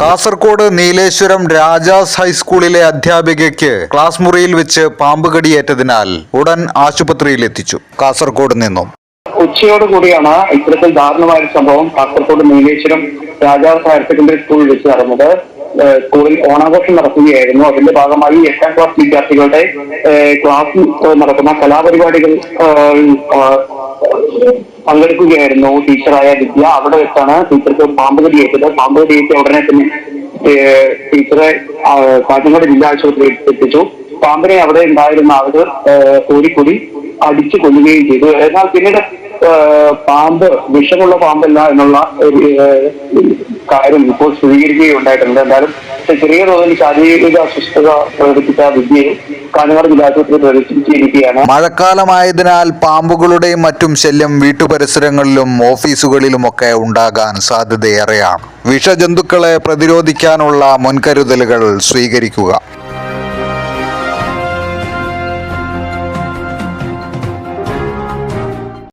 കാസർഗോഡ് നീലേശ്വരം രാജാസ് ഹൈസ്കൂളിലെ അധ്യാപികയ്ക്ക് ക്ലാസ് മുറിയിൽ വെച്ച് പാമ്പ് കടിയേറ്റതിനാൽ ഉടൻ ആശുപത്രിയിൽ എത്തിച്ചു കാസർകോട് നിന്നും. ഉച്ചയോട് കൂടിയാണ് ഇത്തരത്തിൽ ദാരുണമായ സംഭവം കാസർകോട് നീലേശ്വരം രാജാസ് ഹയർ സെക്കൻഡറി സ്കൂളിൽ വെച്ച് നടന്നത്. സ്കൂളിൽ ഓണാഘോഷം നടക്കുകയായിരുന്നു അതിന്റെ ഭാഗമായി എട്ടാം ക്ലാസ് വിദ്യാർത്ഥികളുടെ ക്ലാസ് നടക്കുന്ന കലാപരിപാടികൾ പങ്കെടുക്കുകയായിരുന്നു ടീച്ചറായ വിദ്യ. അവിടെ വെച്ചാണ് ടീച്ചർക്ക് പാമ്പ് ഏറ്റത് പാമ്പ് ഏറ്റ ഉടനെ തന്നെ ടീച്ചറെ കാഞ്ഞങ്ങാട് ജില്ലാ ആശുപത്രിയിൽ എത്തിച്ചു. പാമ്പിനെ അവിടെ ഉണ്ടായിരുന്ന ആളുകൾ കൂടിക്കൂടി അടിച്ചു കൊല്ലുകയും ചെയ്തു. എന്നാൽ പിന്നീട് പാമ്പ് വിഷമുള്ള പാമ്പല്ല എന്നുള്ള കാര്യം ഇപ്പോൾ സ്ഥിരീകരിക്കുകയുണ്ടായിട്ടുണ്ട്. എന്തായാലും ചെറിയ തോതിൽ ശാരീരിക അസ്വസ്ഥത പ്രകടിപ്പിച്ച വിദ്യയെ കാഞ്ഞങ്ങാട് ജില്ലാശുപത്രി പ്രവേശിപ്പിച്ചിരിക്കുകയാണ് മഴക്കാലമായതിനാൽ പാമ്പുകളുടെയും മറ്റും ശല്യം വീട്ടുപരിസരങ്ങളിലും ഓഫീസുകളിലുമൊക്കെ ഉണ്ടാകാൻ സാധ്യതയേറെയാണ്. വിഷജന്തുക്കളെ പ്രതിരോധിക്കാനുള്ള മുൻകരുതലുകൾ സ്വീകരിക്കുക.